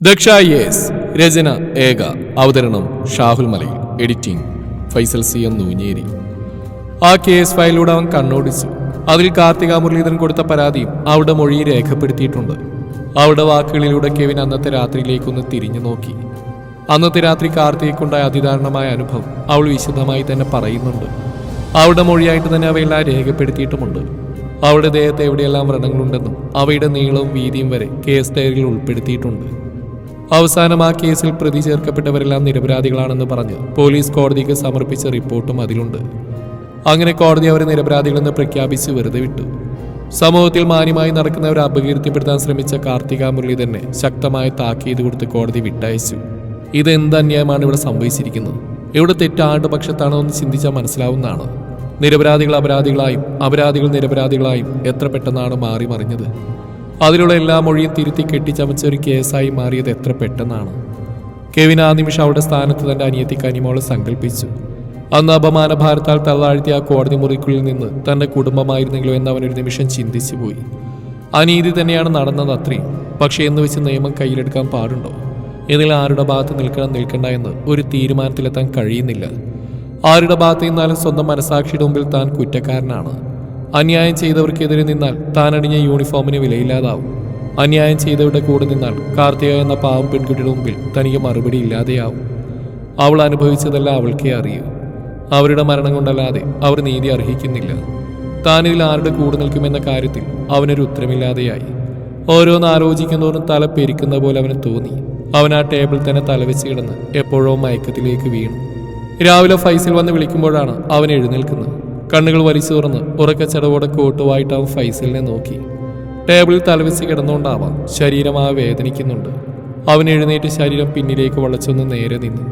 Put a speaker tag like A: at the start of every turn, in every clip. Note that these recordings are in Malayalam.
A: ദക്ഷ യേസ് രചന ഏക അവതരണം Shahul Malayil editing Faisal C M Noonjeri. ആ കേസ് ഫയലിലൂടെ അവൻ കണ്ണോടിച്ചു. അതിൽ കാർത്തിക മുരളീധരൻ കൊടുത്ത പരാതിയും അവിടെ മൊഴി രേഖപ്പെടുത്തിയിട്ടുണ്ട്. അവിടെ വാക്കുകളിലൂടെ കെവിൻ അന്നത്തെ രാത്രിയിലേക്കൊന്ന് തിരിഞ്ഞു നോക്കി. അന്നത്തെ രാത്രി കാർത്തികയ്ക്കുണ്ടായ അതിദാരുണമായ അനുഭവം അവൾ വിശദമായി തന്നെ പറയുന്നുണ്ട്. അവളുടെ മൊഴിയായിട്ട് തന്നെ അവയെല്ലാം രേഖപ്പെടുത്തിയിട്ടുമുണ്ട്. അവളുടെ ദേഹത്ത് എവിടെയെല്ലാം വ്രണങ്ങളുണ്ടെന്നും അവയുടെ നീളവും വീതിയും വരെ കേസ് ഡയറിയിൽ ഉൾപ്പെടുത്തിയിട്ടുണ്ട്. അവസാനം ആ കേസിൽ പ്രതി ചേർക്കപ്പെട്ടവരെല്ലാം നിരപരാധികളാണെന്ന് പറഞ്ഞ്. പോലീസ് കോടതിക്ക് സമർപ്പിച്ച റിപ്പോർട്ടും അതിലുണ്ട്. അങ്ങനെ കോടതി അവരെ നിരപരാധികളെന്ന് പ്രഖ്യാപിച്ച് വെറുതെ വിട്ടു. സമൂഹത്തിൽ മാന്യമായി നടക്കുന്നവരെ അപകീർത്തിപ്പെടുത്താൻ ശ്രമിച്ച കാർത്തിക മുരളീധരനെ ശക്തമായ താക്കീത് കൊടുത്ത് കോടതി വിട്ടയച്ചു. ഇത് എന്ത് അന്യായമാണ് ഇവിടെ സംഭവിച്ചിരിക്കുന്നത്? ഇവിടെ തെറ്റ് ആരുടെ പക്ഷത്താണോ എന്ന് ചിന്തിച്ചാൽ മനസ്സിലാവുന്നതാണ്. നിരപരാധികൾ അപരാധികളായും അപരാധികൾ നിരപരാധികളായും എത്ര പെട്ടെന്നാണ് മാറി മറിഞ്ഞത്? അതിലുള്ള എല്ലാ മൊഴിയും തിരുത്തി കെട്ടിച്ചമച്ച ഒരു കേസായി മാറിയത് എത്ര പെട്ടെന്നാണ്. കെവിൻ ആ നിമിഷം അവളുടെ സ്ഥാനത്ത് തന്റെ അനിയത്തി കനിമോളെ സങ്കല്പിച്ചു. അന്ന് അപമാന ഭാരത്താൽ തള്ളാഴ്ത്തിയ ആ കോടതി മുറിക്കുള്ളിൽ നിന്ന് തന്റെ കുടുംബമായിരുന്നെങ്കിലോ എന്ന് അവൻ ഒരു നിമിഷം ചിന്തിച്ചു പോയി. അനീതി തന്നെയാണ് നടന്നത് അത്രയും. പക്ഷേ എന്ന് വെച്ച് നിയമം കയ്യിലെടുക്കാൻ പാടുണ്ടോ? ഇതിൽ ആരുടെ ഭാഗത്ത് നിൽക്കണം നിൽക്കണ്ട എന്ന് ഒരു തീരുമാനത്തിലെത്താൻ കഴിയുന്നില്ല. ആരുടെ ഭാഗത്ത് നിന്നാലും സ്വന്തം മനസാക്ഷിയുടെ മുമ്പിൽ താൻ കുറ്റക്കാരനാണ്. അന്യായം ചെയ്തവർക്കെതിരെ നിന്നാൽ താനണിഞ്ഞ യൂണിഫോമിന് വിലയില്ലാതാവും. അന്യായം ചെയ്തവരുടെ കൂടെ നിന്നാൽ കാർത്തിക എന്ന പാവം പെൺകുട്ടിയുടെ മുമ്പിൽ തനിക്ക് മറുപടി ഇല്ലാതെയാവും. അവൾ അനുഭവിച്ചതെല്ലാം അവൾക്കേ അറിയൂ. അവരുടെ മരണം കൊണ്ടല്ലാതെ അവർ നീതി അർഹിക്കുന്നില്ല. താനിതിൽ ആരുടെ കൂടെ നിൽക്കുമെന്ന കാര്യത്തിൽ അവനൊരു ഉത്തരമില്ലാതെയായി. ഓരോന്ന് ആലോചിക്കുന്നതോറും തല പെരിക്കുന്ന പോലെ അവന് തോന്നി. അവൻ ആ ടേബിൾ തന്നെ തലവെച്ച് കിടന്ന് എപ്പോഴോ മയക്കത്തിലേക്ക് വീണു. രാവിലെ ഫൈസിൽ വന്ന് വിളിക്കുമ്പോഴാണ് അവൻ എഴുന്നേൽക്കുന്നത്. കണ്ണുകൾ വലിച്ചു തുറന്ന് ഉറക്കച്ചടവോടെ കൂട്ടുവായിട്ട് അവൻ ഫൈസലിനെ നോക്കി. ടേബിളിൽ തലവെച്ച് കിടന്നുകൊണ്ടാവാം ശരീരം ആ വേദനിക്കുന്നുണ്ട്. അവൻ എഴുന്നേറ്റ് ശരീരം പിന്നിലേക്ക് വളച്ചൊന്ന് നേരെ നിന്നു.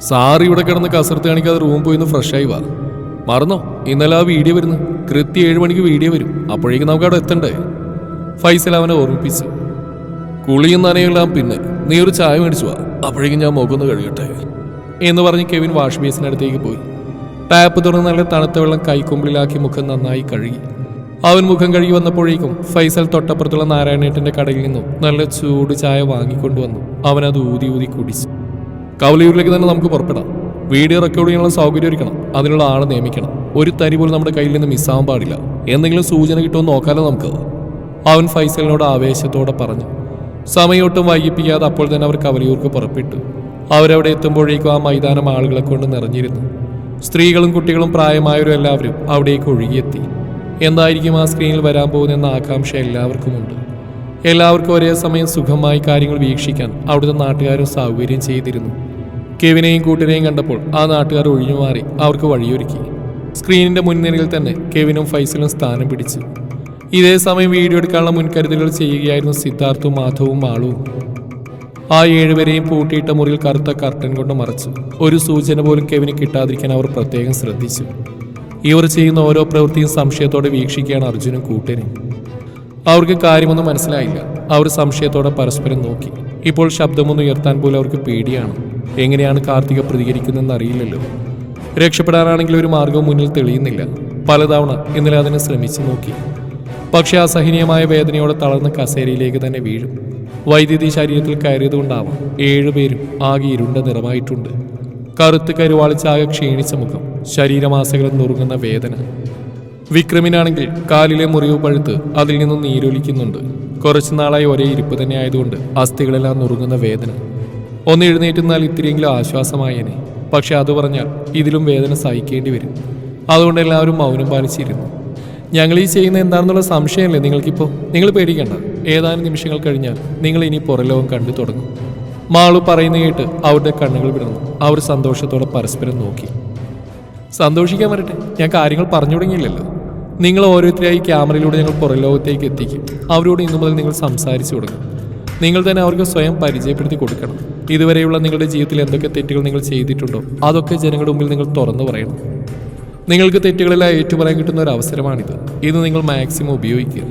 A: സാർ ഇവിടെ കിടന്ന് കസർത്ത് കാണിക്കാതെ റൂം പോയി ഒന്ന് ഫ്രഷായി വാ. മറന്നോ? ഇന്നലെ ആ വീഡിയോ വരുന്നു. കൃത്യം ഏഴ് മണിക്ക് വീഡിയോ വരും. അപ്പോഴേക്കും നമുക്ക് അവിടെ എത്തണ്ടേ? ഫൈസൽ അവനെ ഓർമ്മിപ്പിച്ചു. കുളിയും നനയെല്ലാം പിന്നെ. നീ ഒരു ചായ മേടിച്ചു വാ. അപ്പോഴേക്കും ഞാൻ മുഖം ഒന്ന് കഴുകട്ടെ? എന്ന് പറഞ്ഞ് കെവിൻ വാഷ് ബേസിനടുത്തേക്ക് പോയി. ടാപ്പ് തുറന്ന് നല്ല തണുത്ത വെള്ളം കൈക്കുമ്പിളിലാക്കി മുഖം നന്നായി കഴുകി. അവൻ മുഖം കഴുകി വന്നപ്പോഴേക്കും ഫൈസൽ തൊട്ടപ്പുറത്തുള്ള നാരായണേട്ടന്റെ കടയിൽ നിന്നും നല്ല ചൂട് ചായ വാങ്ങിക്കൊണ്ടുവന്നു അവൻ അത് ഊതി ഊതി കുടിച്ചു. കവലയൂരിലേക്ക് തന്നെ നമുക്ക് പുറപ്പെടാം. വീഡിയോ റെക്കോർഡ് ചെയ്യാനുള്ള സൗകര്യം ഒരുക്കണം. അതിനുള്ള ആളെ നിയമിക്കണം. ഒരു തരി പോലും നമ്മുടെ കയ്യിൽ നിന്ന് മിസ്സാവാൻ പാടില്ല. എന്തെങ്കിലും സൂചന കിട്ടുമോ നോക്കാലോ നമുക്ക്. അവൻ ഫൈസലിനോട് ആവേശത്തോടെ പറഞ്ഞു. സമയൊട്ടും വൈകിപ്പിക്കാതെ അപ്പോൾ തന്നെ അവർ കവലയൂർക്ക് പുറപ്പെട്ടു. അവരവിടെ എത്തുമ്പോഴേക്കും ആ മൈതാനം ആളുകളെ കൊണ്ട് നിറഞ്ഞിരുന്നു. സ്ത്രീകളും കുട്ടികളും പ്രായമായവരും എല്ലാവരും അവിടേക്ക് ഒഴുകിയെത്തി. എന്തായിരിക്കും ആ സ്ക്രീനിൽ വരാൻ പോകുന്നെന്ന ആകാംക്ഷ എല്ലാവർക്കുമുണ്ട്. എല്ലാവർക്കും ഒരേ സമയം സുഖമായി കാര്യങ്ങൾ വീക്ഷിക്കാൻ അവിടുത്തെ നാട്ടുകാരും സൗകര്യം ചെയ്തിരുന്നു. കെവിനെയും കൂട്ടിനെയും കണ്ടപ്പോൾ ആ നാട്ടുകാർ ഒഴിഞ്ഞു മാറി അവർക്ക് വഴിയൊരുക്കി. സ്ക്രീനിന്റെ മുൻനിരയിൽ തന്നെ കെവിനും ഫൈസലും സ്ഥാനം പിടിച്ചു. ഇതേ സമയം വീഡിയോ എടുക്കാനുള്ള മുൻകരുതലുകൾ ചെയ്യുകയായിരുന്നു സിദ്ധാർത്ഥും മാധവും മാളുവും. ആ ഏഴുപേരെയും പൂട്ടിയിട്ട മുറിയിൽ കറുത്ത കർട്ടൻ കൊണ്ട് മറച്ചു. ഒരു സൂചന പോലും കെവിന് കിട്ടാതിരിക്കാൻ അവർ പ്രത്യേകം ശ്രദ്ധിച്ചു. ഇവർ ചെയ്യുന്ന ഓരോ പ്രവൃത്തിയും സംശയത്തോടെ വീക്ഷിക്കുകയാണ് അർജുനും കൂട്ടനും അവർക്ക് കാര്യമൊന്നും മനസ്സിലായില്ല. അവർ സംശയത്തോടെ പരസ്പരം നോക്കി. ഇപ്പോൾ ശബ്ദമൊന്നും ഉയർത്താൻ പോലും അവർക്ക് പേടിയാണ്. എങ്ങനെയാണ് കാർത്തിക പ്രതികരിക്കുന്നതെന്ന് അറിയില്ലല്ലോ. രക്ഷപ്പെടാനാണെങ്കിൽ ഒരു മാർഗവും മുന്നിൽ തെളിയുന്നില്ല. പലതവണ ഇന്നലെ അതിനെ ശ്രമിച്ചു നോക്കി. പക്ഷെ അസഹനീയമായ വേദനയോടെ തളർന്ന് കസേരയിലേക്ക് തന്നെ വീഴും. വൈദ്യുതി ശരീരത്തിൽ കയറിയതുകൊണ്ടാവാം ഏഴുപേരും ആകെ ഇരുണ്ട നിറമായിട്ടുണ്ട്. കറുത്ത് കരുവാളിച്ചാകെ ക്ഷീണിച്ച മുഖം ശരീരമാസകളും നുറുങ്ങുന്ന വേദന. വിക്രമിനാണെങ്കിൽ കാലിലെ മുറിവ് പഴുത്ത് അതിൽ നിന്നും നീരൊലിക്കുന്നുണ്ട്. കുറച്ചു നാളായി ഒരേ ഇരിപ്പ് തന്നെ ആയതുകൊണ്ട് അസ്ഥികളെല്ലാം നുറുങ്ങുന്ന വേദന. ഒന്ന് എഴുന്നേറ്റുന്നാൽ ഇത്തിരിയെങ്കിലും ആശ്വാസമായേനെ. പക്ഷെ അത് പറഞ്ഞാൽ ഇതിലും വേദന സഹിക്കേണ്ടി വരും. അതുകൊണ്ട് എല്ലാവരും മൗനം പാലിച്ചിരുന്നു. ഞങ്ങൾ ഈ ചെയ്യുന്ന എന്താണെന്നുള്ള സംശയമല്ലേ നിങ്ങൾക്കിപ്പോൾ നിങ്ങൾ പേടിക്കണ്ട. ഏതാനും നിമിഷങ്ങൾ കഴിഞ്ഞാൽ നിങ്ങൾ ഇനി പുറലോകം കണ്ടു തുടങ്ങും. മാളു പറയുന്ന കേട്ട് അവരുടെ കണ്ണുകൾ വിടർന്നു. അവർ സന്തോഷത്തോടെ പരസ്പരം നോക്കി. സന്തോഷിക്കാൻ വരട്ടെ. ഞാൻ കാര്യങ്ങൾ പറഞ്ഞു തുടങ്ങിയില്ലല്ലോ. നിങ്ങൾ ഓരോരുത്തരായി ക്യാമറയിലൂടെ ഞങ്ങൾ പുറലോകത്തേക്ക് എത്തിക്കും. അവരോട് ഇന്നു മുതൽ നിങ്ങൾ സംസാരിച്ചു കൊടുക്കും നിങ്ങൾ തന്നെ അവർക്ക് സ്വയം പരിചയപ്പെടുത്തി കൊടുക്കണം. ഇതുവരെയുള്ള നിങ്ങളുടെ ജീവിതത്തിൽ എന്തൊക്കെ തെറ്റുകൾ നിങ്ങൾ ചെയ്തിട്ടുണ്ടോ? അതൊക്കെ ജനങ്ങളുടെ മുമ്പിൽ നിങ്ങൾ തുറന്നു പറയണം. നിങ്ങൾക്ക് തെറ്റുകളെല്ലാം ഏറ്റുപറയാൻ കിട്ടുന്ന ഒരു അവസരമാണിത്. ഇത് നിങ്ങൾ മാക്സിമം ഉപയോഗിക്കുക.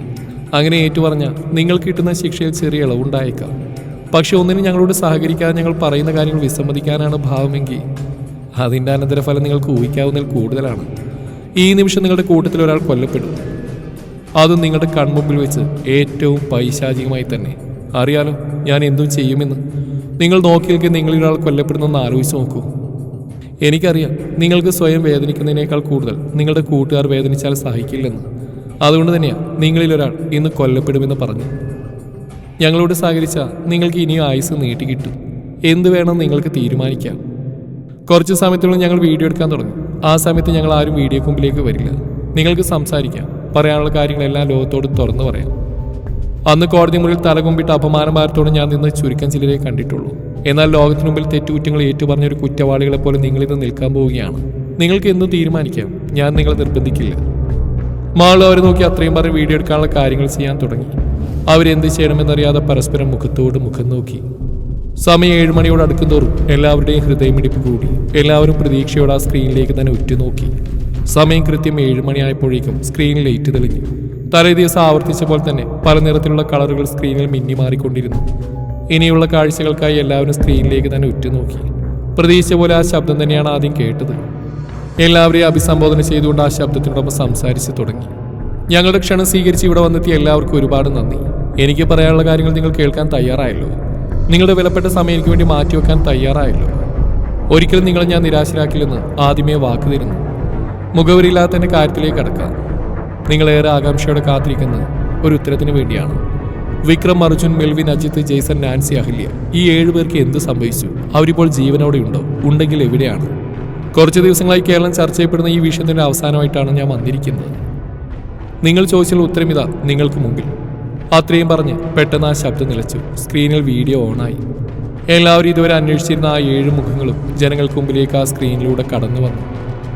A: അങ്ങനെ ഏറ്റുപറഞ്ഞാൽ നിങ്ങൾ കിട്ടുന്ന ശിക്ഷയിൽ ചെറിയ ഇളവുണ്ടായേക്കാം. പക്ഷെ ഒന്നിനും ഞങ്ങളോട് സഹകരിക്കാതെ ഞങ്ങൾ പറയുന്ന കാര്യങ്ങൾ വിസമ്മതിക്കാനാണ് ഭാവമെങ്കിൽ അതിന്റെ അനന്തരഫലം നിങ്ങൾക്ക് ഊഹിക്കാവുന്നതിൽ കൂടുതലാണ്. ഈ നിമിഷം നിങ്ങളുടെ കൂട്ടത്തിൽ ഒരാൾ കൊല്ലപ്പെടും. അത് നിങ്ങളുടെ കൺമുമ്പിൽ വെച്ച് ഏറ്റവും പൈശാചികമായി തന്നെ. അറിയാലോ ഞാൻ എന്തും ചെയ്യുമെന്ന്. നിങ്ങൾ നോക്കി നിങ്ങളിൽ ഒരാൾ കൊല്ലപ്പെടുന്നെന്ന് ആലോചിച്ച് നോക്കൂ. എനിക്കറിയാം നിങ്ങൾക്ക് സ്വയം വേദനിക്കുന്നതിനേക്കാൾ കൂടുതൽ നിങ്ങളുടെ കൂട്ടുകാർ വേദനിച്ചാൽ സഹിക്കില്ലെന്ന്. അതുകൊണ്ട് തന്നെയാണ് നിങ്ങളിലൊരാൾ ഇന്ന് കൊല്ലപ്പെടുമെന്ന് പറഞ്ഞു. ഞങ്ങളോട് സഹകരിച്ച നിങ്ങൾക്ക് ഇനിയും ആയുസ് നീട്ടിക്കിട്ടും എന്ത് വേണം നിങ്ങൾക്ക് തീരുമാനിക്കാം. കുറച്ച് സമയത്തോളം ഞങ്ങൾ വീഡിയോ എടുക്കാൻ തുടങ്ങി. ആ സമയത്ത് ഞങ്ങൾ ആരും വീഡിയോ കുമ്പിലേക്ക് വരില്ല. നിങ്ങൾക്ക് സംസാരിക്കാം പറയാനുള്ള കാര്യങ്ങളെല്ലാം ലോകത്തോട് തുറന്നു പറയാം. അന്ന് കോടതി മുറിയിൽ തലകുമ്പിട്ട് അപമാനഭാരത്തോടെ ഞാൻ നിന്ന് ചുരുക്കം ചിലരെ കണ്ടിട്ടുള്ളൂ. എന്നാൽ ലോകത്തിനു മുമ്പിൽ തെറ്റുകുറ്റങ്ങൾ ഏറ്റുപറഞ്ഞ ഒരു കുറ്റവാളികളെ പോലെ നിങ്ങളിന്ന് നിൽക്കാൻ പോവുകയാണ്. നിങ്ങൾക്ക് എന്തും തീരുമാനിക്കാം. ഞാൻ നിങ്ങളെ നിർബന്ധിക്കില്ല. മാൾ അവരെ നോക്കി അത്രയും പറഞ്ഞ് വീഡിയോ എടുക്കാനുള്ള കാര്യങ്ങൾ ചെയ്യാൻ തുടങ്ങി. അവരെന്ത് ചെയ്യണമെന്നറിയാതെ പരസ്പരം മുഖത്തോട് മുഖം നോക്കി. സമയം ഏഴ് മണിയോട് അടുക്കുന്തോറും എല്ലാവരുടെയും ഹൃദയമിടിപ്പ് കൂടി. എല്ലാവരും പ്രതീക്ഷയോടെ ആ സ്ക്രീനിലേക്ക് തന്നെ ഉറ്റുനോക്കി. സമയം കൃത്യം ഏഴ് മണിയായപ്പോഴേക്കും സ്ക്രീനിൽ ലൈറ്റ് തെളിഞ്ഞു. തലേ ദിവസം ആവർത്തിച്ച പോലെ തന്നെ പല നിറത്തിലുള്ള കളറുകൾ സ്ക്രീനിൽ മിന്നി മാറിക്കൊണ്ടിരുന്നു ഇനിയുള്ള കാഴ്ചകൾക്കായി എല്ലാവരും സ്ക്രീനിലേക്ക് തന്നെ ഉറ്റുനോക്കി. പ്രതീക്ഷിച്ച പോലെ ആ ശബ്ദം തന്നെയാണ് ആദ്യം കേട്ടത്. എല്ലാവരെയും അഭിസംബോധന ചെയ്തുകൊണ്ട് ആ ശബ്ദത്തിനോടൊപ്പം സംസാരിച്ച് തുടങ്ങി. ഞങ്ങളുടെ ക്ഷണം സ്വീകരിച്ച് ഇവിടെ വന്നെത്തിയ എല്ലാവർക്കും ഒരുപാട് നന്ദി. എനിക്ക് പറയാനുള്ള കാര്യങ്ങൾ നിങ്ങൾ കേൾക്കാൻ തയ്യാറായല്ലോ. നിങ്ങളുടെ വിലപ്പെട്ട സമയം എനിക്ക് വേണ്ടി മാറ്റിവെക്കാൻ തയ്യാറായല്ലോ. ഒരിക്കലും നിങ്ങളെ ഞാൻ നിരാശരാക്കില്ലെന്ന് ആദ്യമേ വാക്ക് തരുന്നു. മുഖവരില്ലാത്തതിന്റെ കാര്യത്തിലേക്ക് കടക്കാം. നിങ്ങളേറെ ആകാംക്ഷയോടെ കാത്തിരിക്കുന്ന ഒരു ഉത്തരത്തിന് വേണ്ടിയാണ്. Vikram Arjun Melvin Ajith Jason Nancy Ahalya. ഈ ഏഴുപേർക്ക് എന്ത് സംഭവിച്ചു? അവരിപ്പോൾ ജീവനോടെ ഉണ്ടോ ഉണ്ടെങ്കിൽ എവിടെയാണ്? കുറച്ച് ദിവസങ്ങളായി കേരളം ചർച്ച ചെയ്യപ്പെടുന്ന ഈ വിഷയത്തിന്റെ അവസാനമായിട്ടാണ് ഞാൻ വന്നിരിക്കുന്നത്. നിങ്ങൾ ചോദിച്ചുള്ള ഉത്തരം ഇതാ നിങ്ങൾക്ക് മുമ്പിൽ. അത്രയും പറഞ്ഞ് പെട്ടെന്ന് ആ ശബ്ദം നിലച്ചു. സ്ക്രീനിൽ വീഡിയോ ഓണായി. എല്ലാവരും ഇതുവരെ അന്വേഷിച്ചിരുന്ന ആ ഏഴ് മുഖങ്ങളും ജനങ്ങൾക്ക് മുമ്പിലേക്ക് ആ സ്ക്രീനിലൂടെ കടന്നു വന്നു.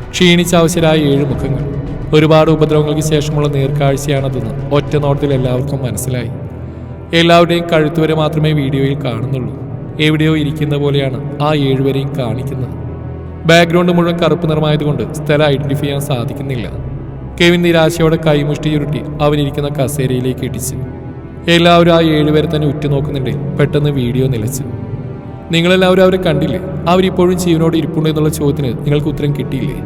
A: ക്ഷീണിച്ച അവശരായ ഏഴ് മുഖങ്ങൾ. ഒരുപാട് ഉപദ്രവങ്ങൾക്ക് ശേഷമുള്ള നേർക്കാഴ്ചയാണതെന്ന് ഒറ്റ നോട്ടത്തിൽ എല്ലാവർക്കും മനസ്സിലായി. എല്ലാവരുടെയും കഴുത്തുവരെ മാത്രമേ വീഡിയോയിൽ കാണുന്നുള്ളൂ. എവിടെയോ ഇരിക്കുന്ന പോലെയാണ് ആ ഏഴുവരെയും കാണിക്കുന്നത്. ബാക്ക്ഗ്രൗണ്ട് മുഴുവൻ കറുപ്പ് നിറമായതുകൊണ്ട് സ്ഥലം ഐഡന്റിഫൈ ചെയ്യാൻ സാധിക്കുന്നില്ല. കെവിൻ നിരാശയോടെ കൈമുഷ്ടി ചുരുട്ടി അവനിരിക്കുന്ന കസേരയിലേക്ക് ഇടിച്ച്. എല്ലാവരും ആ ഏഴുപേരെ തന്നെ ഉറ്റുനോക്കുന്നുണ്ട് പെട്ടെന്ന് വീഡിയോ നിലച്ചു. നിങ്ങളെല്ലാവരും അവരെ കണ്ടില്ലേ? അവരിപ്പോഴും ജീവനോട് ഇരിപ്പുണ്ട് എന്നുള്ള ചോദ്യത്തിന് നിങ്ങൾക്ക് ഉത്തരം കിട്ടിയില്ലേ?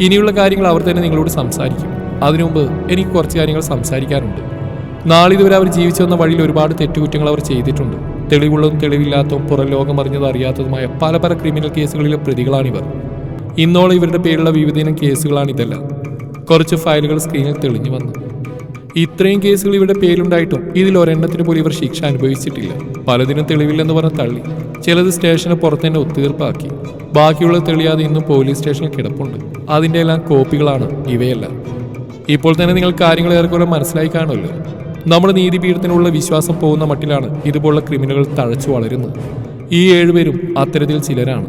A: ഇനിയുള്ള കാര്യങ്ങൾ അവർ തന്നെ നിങ്ങളോട് സംസാരിക്കും. അതിനുമുമ്പ് എനിക്ക് കുറച്ച് കാര്യങ്ങൾ സംസാരിക്കാനുണ്ട്. നാളിതുവരെ അവർ ജീവിച്ചു വന്ന വഴിയിൽ ഒരുപാട് തെറ്റുകുറ്റങ്ങൾ അവർ ചെയ്തിട്ടുണ്ട്. തെളിവുള്ളതും തെളിവില്ലാത്തതും പുറം ലോകം അറിഞ്ഞത് അറിയാത്തതുമായ പല പല ക്രിമിനൽ കേസുകളിലെ പ്രതികളാണിവർ. ഇന്നോളം ഇവരുടെ പേരിലുള്ള വിവിധയിനം കേസുകളാണിതെല്ലാം കുറച്ച് ഫയലുകൾ സ്ക്രീനിൽ തെളിഞ്ഞു വന്നു. ഇത്രയും കേസുകൾ ഇവരുടെ പേരിലുണ്ടായിട്ടും ഇതിൽ ഒരെണ്ണത്തിന് പോലും ഇവർ ശിക്ഷ അനുഭവിച്ചിട്ടില്ല. പലതിനും തെളിവില്ലെന്ന് പറഞ്ഞ് തള്ളി. ചിലത് സ്റ്റേഷന് പുറത്ത് തന്നെ ഒത്തുതീർപ്പാക്കി. ബാക്കിയുള്ളത് തെളിയാതെ ഇന്നും പോലീസ് സ്റ്റേഷനിൽ കിടപ്പുണ്ട്. അതിന്റെ എല്ലാം കോപ്പികളാണ് ഇവയെല്ലാം. ഇപ്പോൾ തന്നെ നിങ്ങൾ കാര്യങ്ങൾ ഏറെക്കുറെ മനസ്സിലായി കാണുമല്ലോ. നമ്മുടെ നീതിപീഠത്തിനുള്ള വിശ്വാസം പോകുന്ന മട്ടിലാണ് ഇതുപോലുള്ള ക്രിമിനലുകൾ തഴച്ചു വളരുന്നത്. ഈ ഏഴുപേരും അത്തരത്തിൽ ചിലരാണ്.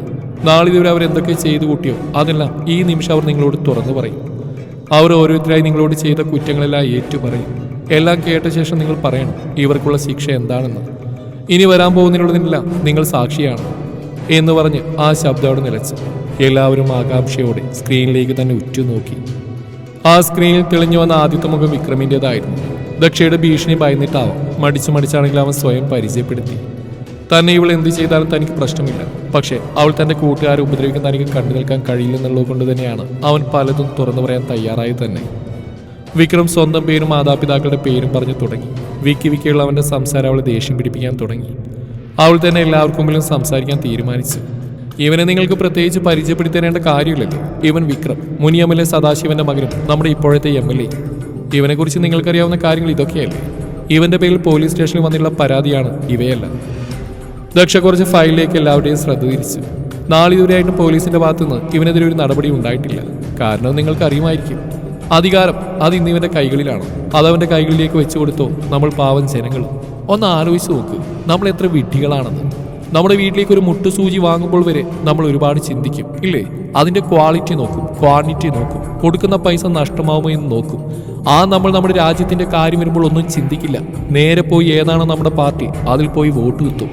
A: നാളിതുവരെ അവരെന്തൊക്കെ ചെയ്തു കൂട്ടിയോ അതെല്ലാം ഈ നിമിഷം അവർ നിങ്ങളോട് തുറന്നു പറയും. അവർ ഓരോരുത്തരായി നിങ്ങളോട് ചെയ്ത കുറ്റങ്ങളെല്ലാം ഏറ്റുപറയും. എല്ലാം കേട്ട ശേഷം നിങ്ങൾ പറയണം ഇവർക്കുള്ള ശിക്ഷ എന്താണെന്ന്. ഇനി വരാൻ പോകുന്നതിനുള്ളതിനെല്ലാം നിങ്ങൾ സാക്ഷിയാണ് എന്ന് പറഞ്ഞ് ആ ശബ്ദം അവിടെ നിലച്ചു. എല്ലാവരും ആകാംക്ഷയോടെ സ്ക്രീനിലേക്ക് തന്നെ ഉറ്റുനോക്കി. ആ സ്ക്രീനിൽ തെളിഞ്ഞു വന്ന ആദ്യത്തെ മുഖം വിക്രമിന്റെതായിരുന്നു. ദക്ഷയുടെ ഭീഷണി ഭയന്നിട്ടാവാം. മടിച്ചു മടിച്ചാണെങ്കിൽ അവൻ സ്വയം പരിചയപ്പെടുത്തി. തന്നെ ഇവൾ എന്ത് ചെയ്താലും തനിക്ക് പ്രശ്നമില്ല. പക്ഷേ അവൾ തന്റെ കൂട്ടുകാരെ ഉപദ്രവിക്കാൻ തനിക്ക് കണ്ടു നിൽക്കാൻ കഴിയില്ലെന്നുള്ളത് കൊണ്ട് തന്നെയാണ് അവൻ പലതും തുറന്നു പറയാൻ തയ്യാറായി തന്നെ. വിക്രം സ്വന്തം പേരും മാതാപിതാക്കളുടെ പേരും പറഞ്ഞു തുടങ്ങി. വിക്കി വിക്കിയുള്ള അവന്റെ സംസാരം അവളെ ദേഷ്യം പിടിപ്പിക്കാൻ തുടങ്ങി. അവൾ തന്നെ എല്ലാവർക്കും മുമ്പിലും സംസാരിക്കാൻ തീരുമാനിച്ചു. ഇവനെ നിങ്ങൾക്ക് പ്രത്യേകിച്ച് പരിചയപ്പെടുത്തേണ്ട കാര്യമില്ലല്ലോ. ഇവൻ വിക്രം. മുനി എം എൽ എ സദാശിവന്റെ മകനും നമ്മുടെ ഇപ്പോഴത്തെ എം എൽ എ. ഇവനെക്കുറിച്ച് നിങ്ങൾക്കറിയാവുന്ന കാര്യങ്ങൾ ഇതൊക്കെയല്ലേ? ഇവന്റെ പേരിൽ പോലീസ് സ്റ്റേഷനിൽ വന്നിട്ടുള്ള പരാതിയാണ് ഇവയല്ല. ദക്ഷ കുറച്ച് ഫയലിലേക്ക് എല്ലാവരുടെയും ശ്രദ്ധ തിരിച്ചു. നാളിതുവരെയായിട്ടും പോലീസിന്റെ ഭാഗത്തുനിന്ന് ഇവനെതിരെ ഒരു നടപടി ഉണ്ടായിട്ടില്ല. കാരണം നിങ്ങൾക്ക് അറിയുമായിരിക്കും അധികാരം അത് ഇന്ന് ഇവന്റെ കൈകളിലാണ്. അത് അവന്റെ കൈകളിലേക്ക് വെച്ചു കൊടുത്തോ നമ്മൾ പാവം ജനങ്ങൾ. ഒന്ന് ആലോചിച്ച് നോക്ക്. നമ്മൾ എത്ര വിഡ്ഢികളാണെന്ന്. നമ്മുടെ വീട്ടിലേക്ക് ഒരു മുട്ടുസൂചി വാങ്ങുമ്പോൾ വരെ നമ്മൾ ഒരുപാട് ചിന്തിക്കും. ഇല്ലേ? അതിന്റെ ക്വാളിറ്റി നോക്കും ക്വാണ്ടിറ്റി നോക്കും. കൊടുക്കുന്ന പൈസ നഷ്ടമാവുമോ എന്ന് നോക്കും. ആ നമ്മൾ നമ്മുടെ രാജ്യത്തിന്റെ കാര്യം വരുമ്പോൾ ഒന്നും ചിന്തിക്കില്ല. നേരെ പോയി ഏതാണ് നമ്മുടെ പാർട്ടി അതിൽ പോയി വോട്ട് കുത്തും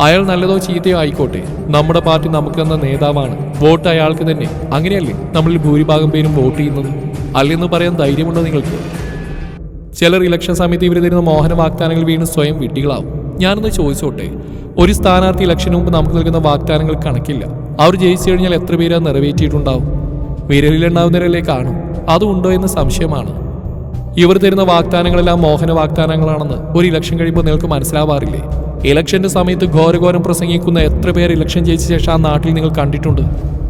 A: അയാൾ നല്ലതോ ചീത്തയോ ആയിക്കോട്ടെ. നമ്മുടെ പാർട്ടി നമുക്ക് തന്ന നേതാവാണ്. വോട്ട് അയാൾക്ക് തന്നെ. അങ്ങനെയല്ലേ നമ്മളിൽ ഭൂരിഭാഗം പേരും വോട്ട് ചെയ്യുന്നത്? അല്ലെന്ന് പറയാൻ ധൈര്യമുണ്ടോ നിങ്ങൾക്ക്? ചിലർ ഇലക്ഷൻ സമയത്ത് ഇവർ തരുന്ന മോഹന വാഗ്ദാനങ്ങൾ വീണ് സ്വയം വിട്ടികളാവും ഞാനൊന്ന് ചോദിച്ചോട്ടെ. ഒരു സ്ഥാനാർത്ഥി ഇലക്ഷന് മുമ്പ് നമുക്ക് നൽകുന്ന വാഗ്ദാനങ്ങൾ കണക്കില്ല. അവർ ജയിച്ചു കഴിഞ്ഞാൽ എത്ര പേര് അത് നിറവേറ്റിയിട്ടുണ്ടാവും? വിരലിലുണ്ടാവുന്നവരല്ലേ കാണും. അതുണ്ടോ എന്ന് സംശയമാണ്. ഇവർ തരുന്ന വാഗ്ദാനങ്ങളെല്ലാം മോഹന വാഗ്ദാനങ്ങളാണെന്ന് ഒരു ഇലക്ഷൻ കഴിയുമ്പോൾ നിങ്ങൾക്ക് മനസ്സിലാവാറില്ലേ? ഇലക്ഷന്റെ സമയത്ത് ഘോരഘോരം പ്രസംഗിക്കുന്ന എത്ര പേർ ഇലക്ഷൻ ജയിച്ച ശേഷം ആ നാട്ടിൽ നിങ്ങൾ കണ്ടിട്ടുണ്ട്?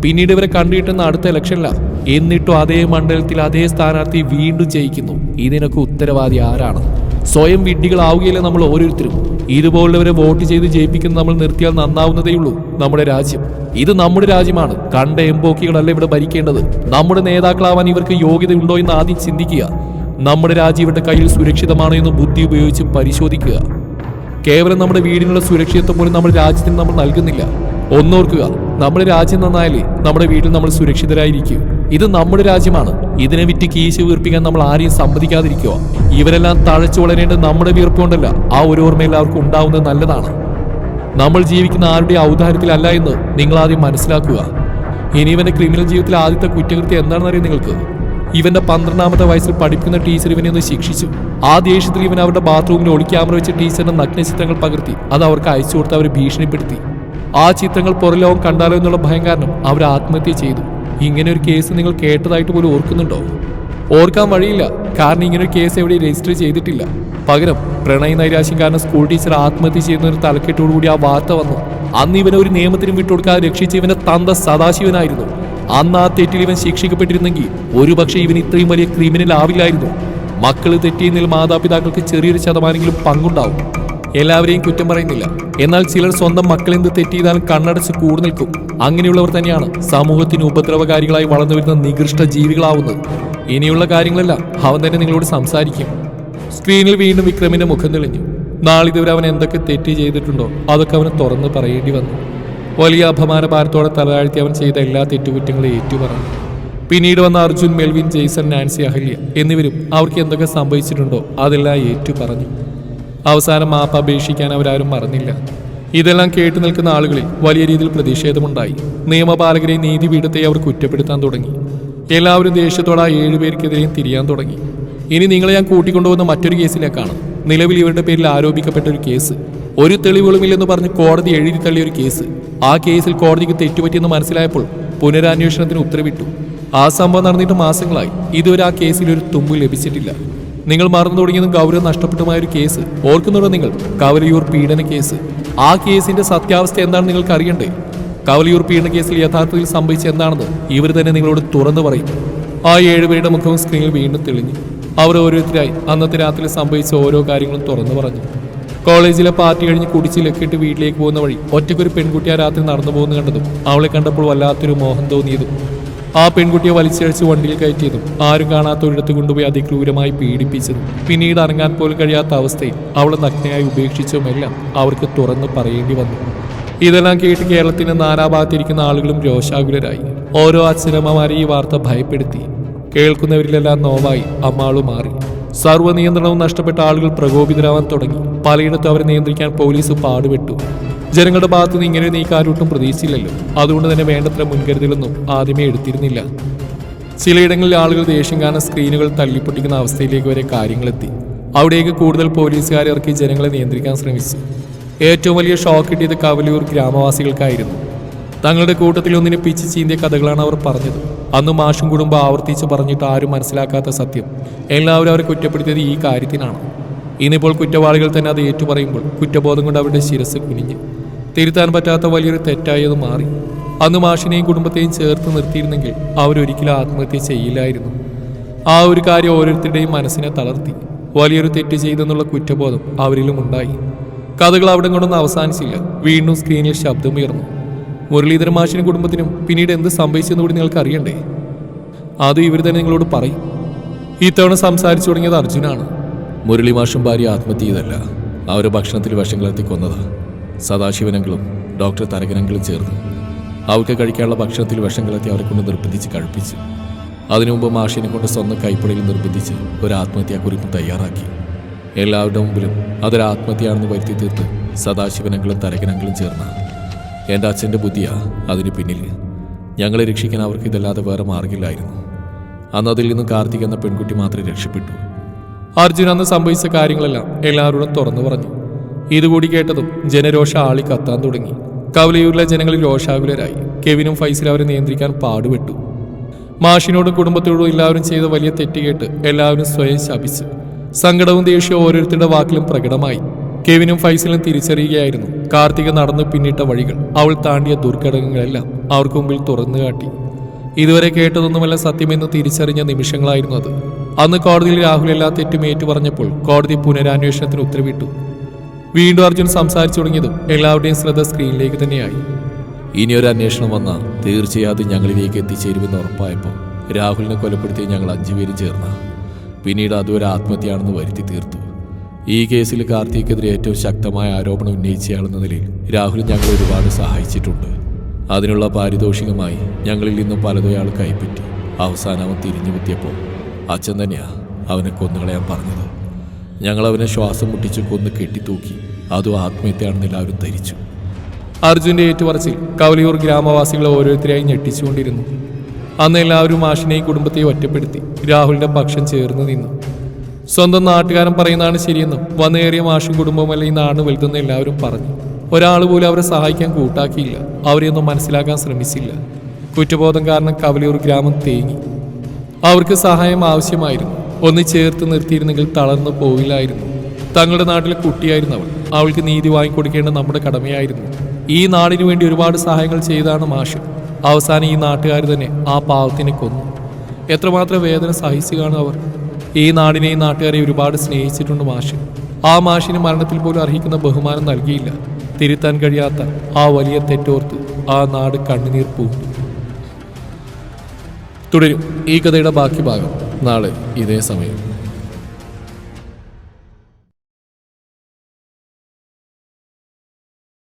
A: പിന്നീട് ഇവരെ കണ്ടിട്ടുന്ന അടുത്ത ഇലക്ഷനില്ല എന്നിട്ടും അതേ മണ്ഡലത്തിൽ അതേ സ്ഥാനാർത്ഥി വീണ്ടും ജയിക്കുന്നു. ഇതിനൊക്കെ ഉത്തരവാദി ആരാണ്? സ്വയം വിഡ്ഢികളാവുകയില്ല നമ്മൾ ഓരോരുത്തരും. ഇതുപോലുള്ളവരെ വോട്ട് ചെയ്ത് ജയിപ്പിക്കുന്ന നമ്മൾ നിർത്തിയാൽ നന്നാവുന്നതേയുള്ളൂ നമ്മുടെ രാജ്യം. ഇത് നമ്മുടെ രാജ്യമാണ്. കണ്ട എംബോക്കികളല്ല ഇവിടെ ഭരിക്കേണ്ടത്. നമ്മുടെ നേതാക്കളാവാൻ ഇവർക്ക് യോഗ്യതയുണ്ടോ എന്ന് ആദ്യം ചിന്തിക്കുക. നമ്മുടെ രാജ്യം ഇവരുടെ കയ്യിൽ സുരക്ഷിതമാണോ എന്ന് ബുദ്ധി ഉപയോഗിച്ച് പരിശോധിക്കുക. കേവലം നമ്മുടെ വീടിനുള്ള സുരക്ഷിതത്വം പോലും നമ്മുടെ രാജ്യത്തിന് നമ്മൾ നൽകുന്നില്ല. ഒന്നോർക്കുക നമ്മുടെ രാജ്യം നന്നായാലേ നമ്മുടെ വീട്ടിൽ നമ്മൾ സുരക്ഷിതരായിരിക്കും. ഇത് നമ്മുടെ രാജ്യമാണ്. ഇതിനെ വിറ്റ് കീശ വീർപ്പിക്കാൻ നമ്മൾ ആരെയും സമ്മതിക്കാതിരിക്കുക. ഇവരെല്ലാം തഴച്ചു വളരേണ്ട നമ്മുടെ വീർപ്പ് കൊണ്ടല്ല ആ ഒരു ഓർമ്മ എല്ലാവർക്കും ഉണ്ടാവുന്നത് നല്ലതാണ്. നമ്മൾ ജീവിക്കുന്ന ആരുടെ ഔദാര്യത്തിലല്ല എന്ന് നിങ്ങൾ ആദ്യം മനസ്സിലാക്കുക. ഇനി ഇവന്റെ ക്രിമിനൽ ജീവിതത്തിൽ ആദ്യത്തെ കുറ്റകൃത്യം എന്താണെന്ന് അറിയാം നിങ്ങൾക്ക്? ഇവന്റെ പന്ത്രണ്ടാമത്തെ വയസ്സിൽ പഠിപ്പിക്കുന്ന ടീച്ചർ ഇവനെ ഒന്ന് ശിക്ഷിച്ചു. ആ ദേഷ്യത്തിൽ ഇവൻ അവരുടെ ബാത്റൂമിൽ ഒളി ക്യാമറ വെച്ച് ടീച്ചറിന്റെ നഗ്ന ചിത്രങ്ങൾ പകർത്തി അത് അവർക്ക് അയച്ചു കൊടുത്ത് അവർ ഭീഷണിപ്പെടുത്തി. ആ ചിത്രങ്ങൾ പുറലോകം കണ്ടാലോ എന്നുള്ള ഭയം കാരണം അവർ ആത്മഹത്യ ചെയ്തു. ഇങ്ങനെ ഒരു കേസ് നിങ്ങൾ കേട്ടതായിട്ട് പോലും ഓർക്കുന്നുണ്ടോ? ഓർക്കാൻ വഴിയില്ല. കാരണം ഇങ്ങനെ ഒരു കേസ് എവിടെ രജിസ്റ്റർ ചെയ്തിട്ടില്ല. പകരം പ്രണയ നൈരാശ്യം കാരണം സ്കൂൾ ടീച്ചർ ആത്മഹത്യ ചെയ്യുന്ന ഒരു തലക്കെട്ടോടുകൂടി ആ വാർത്ത വന്നു. അന്ന് ഇവനെ ഒരു നിയമത്തിനും വിട്ടുകൊടുക്കാതെ രക്ഷിച്ച ഇവന്റെ തന്ത സദാശിവനായിരുന്നു. അന്ന് ആ തെറ്റിൽ ഇവൻ ശിക്ഷിക്കപ്പെട്ടിരുന്നെങ്കിൽ ഒരുപക്ഷെ ഇവൻ ഇത്രയും വലിയ ക്രിമിനൽ ആവില്ലായിരുന്നു. മക്കൾ തെറ്റിയെന്നിൽ മാതാപിതാക്കൾക്ക് ചെറിയൊരു ശതമാനെങ്കിലും പങ്കുണ്ടാവും. എല്ലാവരെയും കുറ്റം പറയുന്നില്ല. എന്നാൽ ചിലർ സ്വന്തം മക്കളെന്ത് തെറ്റിയതാലും കണ്ണടച്ച് കൂടു നിൽക്കും. അങ്ങനെയുള്ളവർ തന്നെയാണ് സമൂഹത്തിന് ഉപദ്രവകാരികളായി വളർന്നു വരുന്ന നികൃഷ്ട ജീവികളാവുന്നത്. ഇനിയുള്ള കാര്യങ്ങളെല്ലാം അവൻ തന്നെ നിങ്ങളോട് സംസാരിക്കും. സ്ക്രീനിൽ വീണ്ടും വിക്രമിന്റെ മുഖം തെളിഞ്ഞു. നാളിതുവരെ അവൻ എന്തൊക്കെ തെറ്റ് ചെയ്തിട്ടുണ്ടോ അതൊക്കെ അവന് തുറന്ന് പറയേണ്ടി വന്നു. വലിയ അപമാനഭാരത്തോടെ തലതാഴ്ത്തി അവൻ ചെയ്ത എല്ലാ തെറ്റുകുറ്റങ്ങളും ഏറ്റുപറഞ്ഞു. പിന്നീട് വന്ന Arjun Melvin Jason Nancy Ahalya എന്നിവരും അവർക്ക് എന്തൊക്കെ സംഭവിച്ചിട്ടുണ്ടോ അതെല്ലാം ഏറ്റു പറഞ്ഞു അവസാനം മാപ്പ് അപേക്ഷിക്കാൻ അവരാരും മറന്നില്ല. ഇതെല്ലാം കേട്ടു നിൽക്കുന്ന ആളുകളിൽ വലിയ രീതിയിൽ പ്രതിഷേധമുണ്ടായി. നിയമപാലകരെ നീതിപീഠത്തെ അവർ കുറ്റപ്പെടുത്താൻ തുടങ്ങി. എല്ലാവരും ദേഷ്യത്തോടെ ആ ഏഴുപേർക്കെതിരെയും തിരിയാൻ തുടങ്ങി. ഇനി നിങ്ങളെ ഞാൻ കൂട്ടിക്കൊണ്ടുവന്ന മറ്റൊരു കേസിലേക്കാണ് നിലവിൽ ഇവരുടെ പേരിൽ ആരോപിക്കപ്പെട്ട ഒരു കേസ്. ഒരു തെളിവുകളുമില്ലെന്ന് പറഞ്ഞ് കോടതി എഴുതി തള്ളിയ ഒരു കേസ്. ആ കേസിൽ കോടതിക്ക് തെറ്റുപറ്റിയെന്ന് മനസ്സിലായപ്പോൾ പുനരന്വേഷണത്തിന് ഉത്തരവിട്ടു. ആ സംഭവം നടന്നിട്ട് മാസങ്ങളായി. ഇതുവരെ ആ കേസിൽ ഒരു തുമ്പ് ലഭിച്ചിട്ടില്ല. നിങ്ങൾ മറന്നു തുടങ്ങിയതും ഗൗരവം നഷ്ടപ്പെട്ടുമായ ഒരു കേസ്. ഓർക്കുന്നുണ്ടോ നിങ്ങൾ? കവലയൂർ പീഡന കേസ്. ആ കേസിന്റെ സത്യാവസ്ഥ എന്താണെന്ന് നിങ്ങൾക്ക് അറിയണ്ടേ? കവലയൂർ പീഡന കേസിൽ യഥാർത്ഥത്തിൽ സംഭവിച്ച എന്താണെന്ന് ഇവർ തന്നെ നിങ്ങളോട് തുറന്നു പറയും. ആ ഏഴുപേരുടെ മുഖവും സ്ക്രീനിൽ വീണ്ടും തെളിഞ്ഞു. അവർ ഓരോരുത്തരായി അന്നത്തെ രാത്രി സംഭവിച്ച ഓരോ കാര്യങ്ങളും തുറന്നു പറഞ്ഞു. കോളേജിലെ പാർട്ടി കഴിഞ്ഞ് കുടിച്ച് ലക്കിട്ട് വീട്ടിലേക്ക് പോകുന്ന വഴി ഒറ്റയ്ക്കൊരു പെൺകുട്ടി ആ രാത്രി നടന്നു പോകുന്നു കണ്ടതും അവളെ കണ്ടപ്പോൾ വല്ലാത്തൊരു മോഹം തോന്നിയതും ആ പെൺകുട്ടിയെ വലിച്ചഴിച്ച് വണ്ടിയിൽ കയറ്റിയതും ആരും കാണാത്ത ഒരിടത്ത് കൊണ്ടുപോയി അതിക്രൂരമായി പീഡിപ്പിച്ചതും. പിന്നീട് ഇറങ്ങാൻ പോലും കഴിയാത്ത അവസ്ഥയിൽ അവളെ നഗ്നയായി ഉപേക്ഷിച്ചതുമെല്ലാം അവർക്ക് തുറന്ന് പറയേണ്ടി വന്നു. ഇതെല്ലാം കേട്ട് കേരളത്തിന്റെ നാനാഭാഗത്തിരിക്കുന്ന ആളുകളും രോഷാകുലരായി. ഓരോ അച്ഛനമ്മമാരെ ഈ വാർത്ത ഭയപ്പെടുത്തി. കേൾക്കുന്നവരിലെല്ലാം നോവായി അമ്മാളു മാറി. സർവനിയന്ത്രണവും നഷ്ടപ്പെട്ട ആളുകൾ പ്രകോപിതരാവാൻ തുടങ്ങി. പലയിടത്തും അവരെ നിയന്ത്രിക്കാൻ പോലീസ് പാടുപെട്ടു. ജനങ്ങളുടെ ഭാഗത്തു നിന്ന് ഇങ്ങനെ നീക്കാരൊട്ടും പ്രതീക്ഷിച്ചില്ലല്ലോ. അതുകൊണ്ട് തന്നെ വേണ്ടത്ര മുൻകരുതലൊന്നും ആദ്യമേ എടുത്തിരുന്നില്ല. ചിലയിടങ്ങളിൽ ആളുകൾ ദേഷ്യം കാരണം സ്ക്രീനുകൾ തള്ളിപ്പൊട്ടിക്കുന്ന അവസ്ഥയിലേക്ക് വരെ കാര്യങ്ങളെത്തി. അവിടേക്ക് കൂടുതൽ പോലീസുകാരെ ഇറക്കി ജനങ്ങളെ നിയന്ത്രിക്കാൻ ശ്രമിച്ചു. ഏറ്റവും വലിയ ഷോക്ക് കിട്ടിയത് കവലൂർ ഗ്രാമവാസികൾക്കായിരുന്നു. തങ്ങളുടെ കൂട്ടത്തിൽ ഒന്നിനെ പിച്ച് ചീന്തിയ കഥകളാണ് അവർ പറഞ്ഞത്. അന്ന് മാഷും കുടുംബം ആവർത്തിച്ച് പറഞ്ഞിട്ട് ആരും മനസ്സിലാക്കാത്ത സത്യം. എല്ലാവരും അവരെ കുറ്റപ്പെടുത്തിയത് ഈ കാര്യത്തിനാണ്. ഇന്നിപ്പോൾ കുറ്റവാളികൾ തന്നെ അത് ഏറ്റുപറയുമ്പോൾ കുറ്റബോധം കൊണ്ട് അവരുടെ ശിരസ് കുനിഞ്ഞ്. തിരുത്താൻ പറ്റാത്ത വലിയൊരു തെറ്റായത് മാറി. അന്ന് മാഷിനെയും കുടുംബത്തെയും ചേർത്ത് നിർത്തിയിരുന്നെങ്കിൽ അവരൊരിക്കലും ആത്മഹത്യ ചെയ്യില്ലായിരുന്നു. ആ ഒരു കാര്യം ഓരോരുത്തരുടെയും മനസ്സിനെ തളർത്തി. വലിയൊരു തെറ്റ് ചെയ്തെന്നുള്ള കുറ്റബോധം അവരിലും ഉണ്ടായി. കഥകൾ അവിടെ കൊണ്ടൊന്നും അവസാനിച്ചില്ല. വീണ്ടും സ്ക്രീനിൽ ശബ്ദമുയർന്നു. മുരളീധരൻ മാഷിനും കുടുംബത്തിനും പിന്നീട് എന്ത് സംഭവിച്ചെന്ന് കൂടി നിങ്ങൾക്ക് അറിയണ്ടേ? അത് ഇവർ തന്നെ നിങ്ങളോട് പറയും. ഇത്തവണ സംസാരിച്ചു തുടങ്ങിയത് അർജുനാണ്. മുരളി മാഷും ഭാര്യ ആത്മഹത്യ ചെയ്തല്ല അവരെ ഭക്ഷണത്തിൽ വിഷം കലർത്തി കൊന്നതാ സദാശിവനങ്ങളും ഡോക്ടർ തരകനങ്ങളും ചേർന്ന്. അവർക്ക് കഴിക്കാനുള്ള ഭക്ഷണത്തിൽ വിഷം കലർത്തി അവരെ കൊണ്ട് നിർബന്ധിച്ച് കഴിപ്പിച്ചു. അതിനു മുമ്പ് മാഷിനെ കൊണ്ട് സ്വന്തം കൈപ്പടയിൽ നിർബന്ധിച്ച് ഒരു ആത്മഹത്യാക്കുറിപ്പ് തയ്യാറാക്കി. എല്ലാവരുടെ മുമ്പിലും അതൊരു ആത്മഹത്യയാണെന്ന് വരുത്തി തീർത്ത് സദാശിവനങ്ങളും തരകനങ്ങളും ചേർന്ന. എന്റെ അച്ഛന്റെ ബുദ്ധിയാണ് അതിന് പിന്നിൽ ഞങ്ങളെ രക്ഷിക്കാൻ അവർക്ക് ഇതല്ലാതെ വേറെ മാർഗമില്ലായിരുന്നു അന്ന് അതിൽ നിന്ന് കാർത്തിക് എന്ന പെൺകുട്ടി മാത്രമേ രക്ഷപ്പെട്ടു. അർജുൻ അന്ന് സംഭവിച്ച കാര്യങ്ങളെല്ലാം എല്ലാവരോടും തുറന്നു പറഞ്ഞു. ഇതുകൂടി കേട്ടതും ജനരോഷ ആളി കത്താൻ തുടങ്ങി. കവലയൂരിലെ ജനങ്ങളിൽ രോഷാകുലരായി. കെവിനും ഫൈസലും അവരെ നിയന്ത്രിക്കാൻ പാടുപെട്ടു. മാഷിനോടും കുടുംബത്തോടും എല്ലാവരും ചെയ്ത വലിയ തെറ്റ് കേട്ട് എല്ലാവരും സ്വയം ശപിച്ചു. സങ്കടവും ദേഷ്യവും ഓരോരുത്തരുടെ വാക്കിലും പ്രകടമായി. കെവിനും ഫൈസലും തിരിച്ചറിയുകയായിരുന്നു. കാർത്തിക നടന്നു പിന്നിട്ട വഴികൾ അവൾ താണ്ടിയ ദുർഘടകങ്ങളെല്ലാം അവർക്ക് മുമ്പിൽ തുറന്നു കാട്ടി. ഇതുവരെ കേട്ടതൊന്നുമല്ല സത്യമെന്ന് തിരിച്ചറിഞ്ഞ നിമിഷങ്ങളായിരുന്നു അത്. അന്ന് കോടതിയിൽ രാഹുൽ എല്ലാ തെറ്റും ഏറ്റുപറഞ്ഞപ്പോൾ കോടതി പുനരന്വേഷണത്തിന് ഉത്തരവിട്ടു. വീണ്ടും അർജുൻ സംസാരിച്ചു തുടങ്ങിയതും എല്ലാവരുടെയും ശ്രദ്ധ സ്ക്രീനിലേക്ക് തന്നെയായി. ഇനിയൊരു അന്വേഷണം വന്നാൽ തീർച്ചയായും ഞങ്ങളിലേക്ക് എത്തിച്ചേരുമെന്ന് ഉറപ്പായപ്പോൾ രാഹുലിനെ കൊലപ്പെടുത്തി ഞങ്ങൾ അഞ്ചുപേരും ചേർന്ന. പിന്നീട് അതൊരു ആത്മഹത്യയാണെന്ന് വരുത്തി തീർത്തു. ഈ കേസിൽ കാർത്തിക്കെതിരെ ഏറ്റവും ശക്തമായ ആരോപണം ഉന്നയിച്ചയാളെന്ന നിലയിൽ രാഹുൽ ഞങ്ങളെ ഒരുപാട് സഹായിച്ചിട്ടുണ്ട്. അതിനുള്ള പാരിതോഷികമായി ഞങ്ങളിൽ നിന്നും പലതും അയാൾ കൈപ്പറ്റി അവസാനം അവൻ തിരിഞ്ഞു കുത്തിയപ്പോൾ അച്ഛൻ തന്നെയാ അവനെ കൊന്നുകളയാൻ പറഞ്ഞത്. ഞങ്ങൾ അവനെ ശ്വാസം മുട്ടിച്ച് കൊന്ന് കെട്ടിത്തൂക്കി അതും ആത്മഹത്യയാണെന്ന് എല്ലാവരും ധരിച്ചു. അർജുന്റെ ഏറ്റുപറച്ചിൽ കവലിയൂർ ഗ്രാമവാസികളെ ഓരോരുത്തരെയായി ഞെട്ടിച്ചുകൊണ്ടിരുന്നു. അന്ന് എല്ലാവരും ആഷിനെയും കുടുംബത്തെയും ഒറ്റപ്പെടുത്തി രാഹുലിന്റെ പക്ഷം ചേർന്ന് നിന്നു. സ്വന്തം നാട്ടുകാരൻ പറയുന്നതാണ് ശരിയെന്നും വന്നേറിയ മാഷും കുടുംബമല്ല ഈ നാട് വലുതെന്ന് എല്ലാവരും പറഞ്ഞു. ഒരാൾ പോലും അവരെ സഹായിക്കാൻ കൂട്ടാക്കിയില്ല. അവരെയൊന്നും മനസ്സിലാക്കാൻ ശ്രമിച്ചില്ല. കുറ്റബോധം കാരണം കവലിയൂർ ഗ്രാമം തേങ്ങി. അവർക്ക് സഹായം ആവശ്യമായിരുന്നു. ഒന്ന് ചേർത്ത് നിർത്തിയിരുന്നെങ്കിൽ തളർന്നു പോവില്ലായിരുന്നു തങ്ങളുടെ നാട്ടിലെ കുട്ടിയായിരുന്നു അവൾ. അവൾക്ക് നീതി വാങ്ങിക്കൊടുക്കേണ്ട നമ്മുടെ കടമയായിരുന്നു. ഈ നാടിനു വേണ്ടി ഒരുപാട് സഹായങ്ങൾ ചെയ്താണ് മാഷ്. അവസാനം ഈ നാട്ടുകാർ തന്നെ ആ പാവത്തിനെ കൊന്നു. എത്രമാത്രം വേദന സഹിച്ചു കാണും അവർ. ഈ നാടിനെയും നാട്ടുകാരെയും ഒരുപാട് സ്നേഹിച്ചിട്ടുണ്ട് മാഷ്. ആ മാഷിന് മരണത്തിൽ പോലും അർഹിക്കുന്ന ബഹുമാനം നൽകിയില്ല. തിരുത്താൻ കഴിയാത്ത ആ വലിയ തെറ്റോർത്ത് ആ നാട് കണ്ണുനീർ പൂണ്ടു. തുടരും ഈ കഥയുടെ ബാക്കി ഭാഗം നാളെ ഇതേ സമയം.